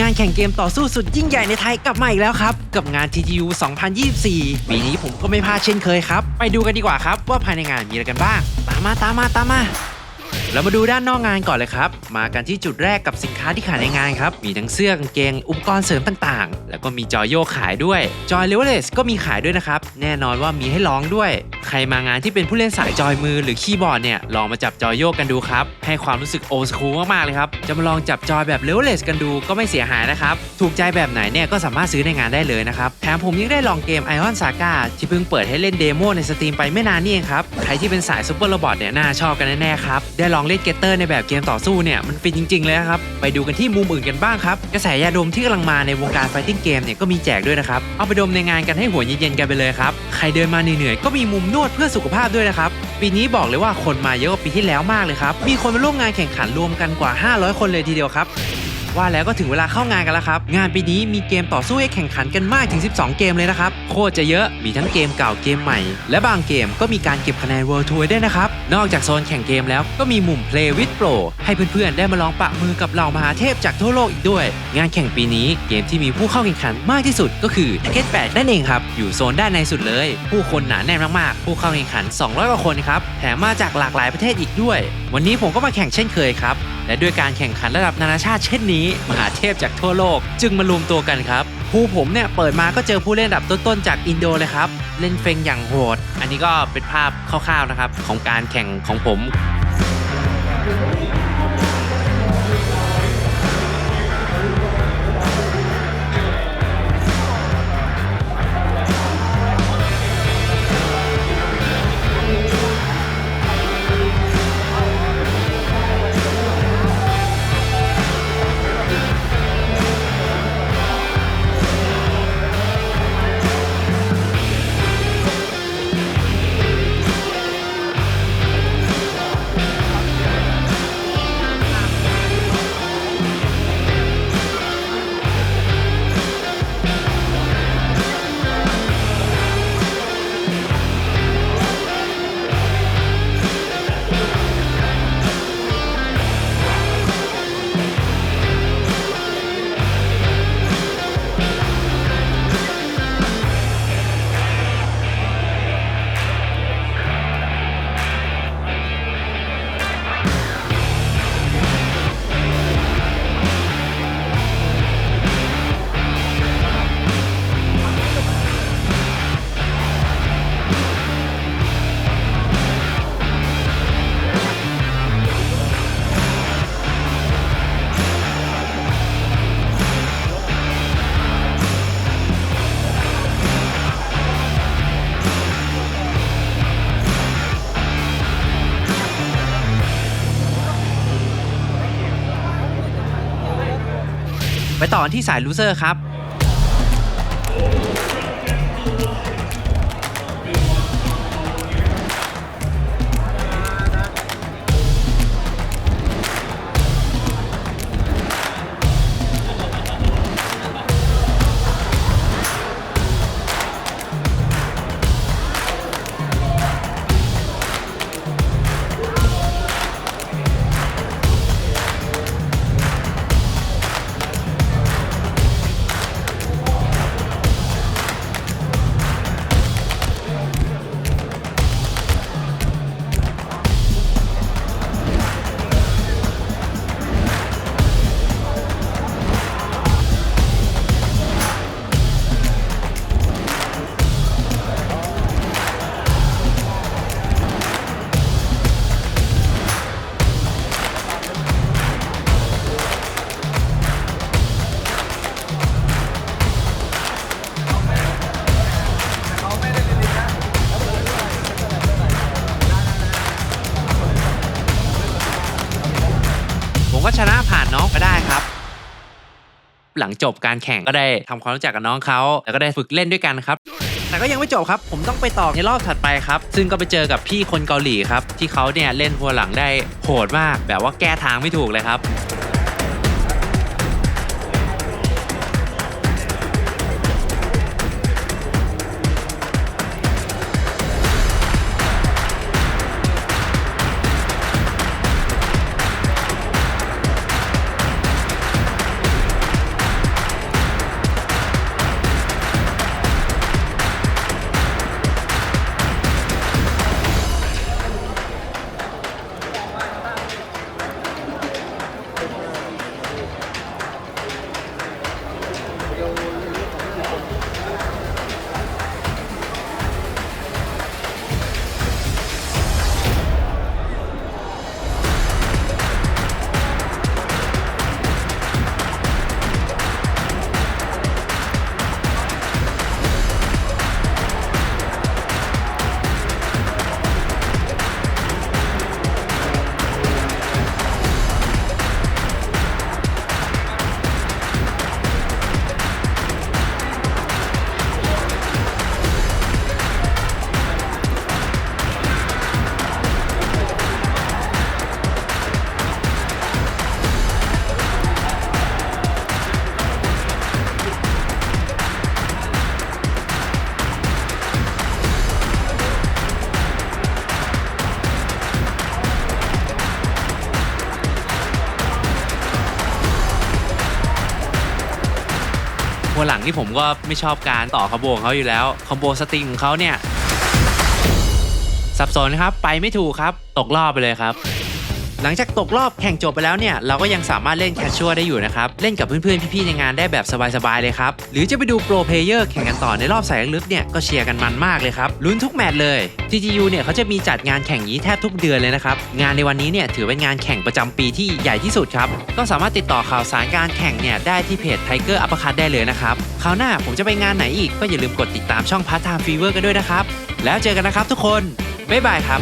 งานแข่งเกมต่อสู้สุดยิ่งใหญ่ในไทยกลับมาอีกแล้วครับ กับงาน TGU 2024 ปีนี้ผมก็ไม่พลาดเช่นเคยครับ ไปดูกันดีกว่าครับว่าภายในงานมีอะไรกันบ้าง ตามมาตามมาตามมา เรามาดูด้านนอกงานก่อนเลยครับ มากันที่จุดแรกกับสินค้าที่ขายในงานครับ มีทั้งเสื้อกางเกง อุปกรณ์เสริมต่างๆ แล้วก็มีจอยโยกขายด้วย จอยเลเวลเลสก็มีขายด้วยนะครับ แน่นอนว่ามีให้ลองด้วย ใครมางานที่เป็นผู้เล่นสายจอยมือหรือคีย์บอร์ดเนี่ย ลองมาจับจอยโยกกันดูครับ ให้ความรู้สึกโอสคูลมากๆเลยครับ จะมาลองจับจอยแบบเลเวลเลสกันดูก็ไม่เสียหายนะครับ ถูกใจแบบไหนเนี่ยก็สามารถซื้อในงานได้เลยนะครับ แถมผมยังได้ลองเกม Ion Saga ที่เพิ่งเปิดให้เล่นเดโมในสตรีมไปไม่นานนี่เองครับ ใครที่เป็นสายซูเปอร์โรบอทเนี่ยน่าชอบกันแน่ๆครับ ได้ลององเล่นเกตเตอร์ในแบบเกมต่อสู้เนี่ยมันฟินจริง ๆ เลยครับ ไปดูกันที่มุมอื่นกันบ้างครับ กระแสยาดมที่กำลังมาในวงการไฟติ้งเกมเนี่ยก็มีแจกด้วยนะครับ เอาไปดมในงานกันให้หัวเย็นๆกันไปเลยครับ ใครเดินมาเหนื่อยๆก็มีมุมนวดเพื่อสุขภาพด้วยนะครับ ปีนี้บอกเลยว่าคนมาเยอะกว่าปีที่แล้วมากเลยครับ มีคนมาร่วมงานแข่งขันรวมกันกว่า 500 คนเลยทีเดียวครับ ว่าแล้วก็ถึงเวลาเข้างานกันแล้วครับ งานปีนี้มีเกมต่อสู้ให้แข่งขันกันมากถึง 12 เกมเลยนะครับ โคตรจะเยอะมีทั้งเกมเก่าเกมใหม่ และบางเกมก็มีการเก็บคะแนน World Tour ด้วยนะครับ นอกจากโซนแข่งเกมแล้วก็มีมุม Play with Pro ให้เพื่อนๆ ได้มาลองปะมือกับเหล่ามหาเทพจากทั่วโลกอีกด้วย งานแข่งปีนี้เกมที่มีผู้เข้าแข่งขันมากที่สุดก็คือ Tekken 8นั่นเองครับอยู่โซนด้านในสุดเลย ผู้คนหนาแน่นมากๆ ผู้เข้าแข่งขัน 200กว่าคนครับแถมมาจากหลากหลายประเทศอีกด้วย วันนี้ผมก็มาแข่งเช่นเคยครับ และด้วยการแข่งขันระดับนานาชาติเช่นนี้ มหาเทพจากทั่วโลก จึงมารวมตัวกันครับผู้ผมเนี่ยเปิดมาก็เจอผู้เล่นระดับต้นๆจากอินโดเลยครับ เล่นเฟงอย่างโหด อันนี้ก็เป็นภาพคร่าวๆนะครับของการแข่งของผม ไปต่อนที่สายลูเซอร์ครับ หลังจบการแข่งก็ได้ทำความรู้จักกับน้องเขาแล้วก็ได้ฝึกเล่นด้วยกันครับ แต่ก็ยังไม่จบครับ ผมต้องไปต่อในรอบถัดไปครับ ซึ่งก็ไปเจอกับพี่คนเกาหลีครับ ที่เขาเนี่ยเล่นหัวหลังได้โหดมาก แบบว่าแก้ทางไม่ถูกเลยครับ วหลังที่ผมก็ไม่ชอบการต่อคอมโบของเขาอยู่แล้วคอมโบสตริงของเขาเนี่ยสับสนครับไปไม่ถูกครับ ตกรอบไปเลยครับ หลังจากตกรอบแข่งจบไปแล้วเนี่ยเราก็ยังสามารถเล่นแคชชัวได้อยู่นะครับ เล่นกับเพื่อนๆพี่ๆในงานได้แบบสบายๆเลยครับ หรือจะไปดูโปรเพลเยอร์แข่งกันต่อในรอบสายลึกเนี่ยก็เชียร์กันมันมากเลยครับลุ้นทุกแมตช์เลย TGU เนี่ยเขาจะมีจัดงานแข่งนี้แทบทุกเดือนเลยนะครับงานในวันนี้เนี่ยถือเป็นงานแข่งประจำปีที่ใหญ่ที่สุดครับก็สามารถติดต่อข่าวสารการแข่งเนี่ยได้ที่เพจ Tiger u p p e r c u t ได้เลยนะครับคราวหน้าผมจะไปงานไหนอีกก็อย่าลืมกดติดตามช่อง Part Time Fever กันด้วยนะครับแล้วเจอกันนะครับทุกคนบ๊ายบายครับ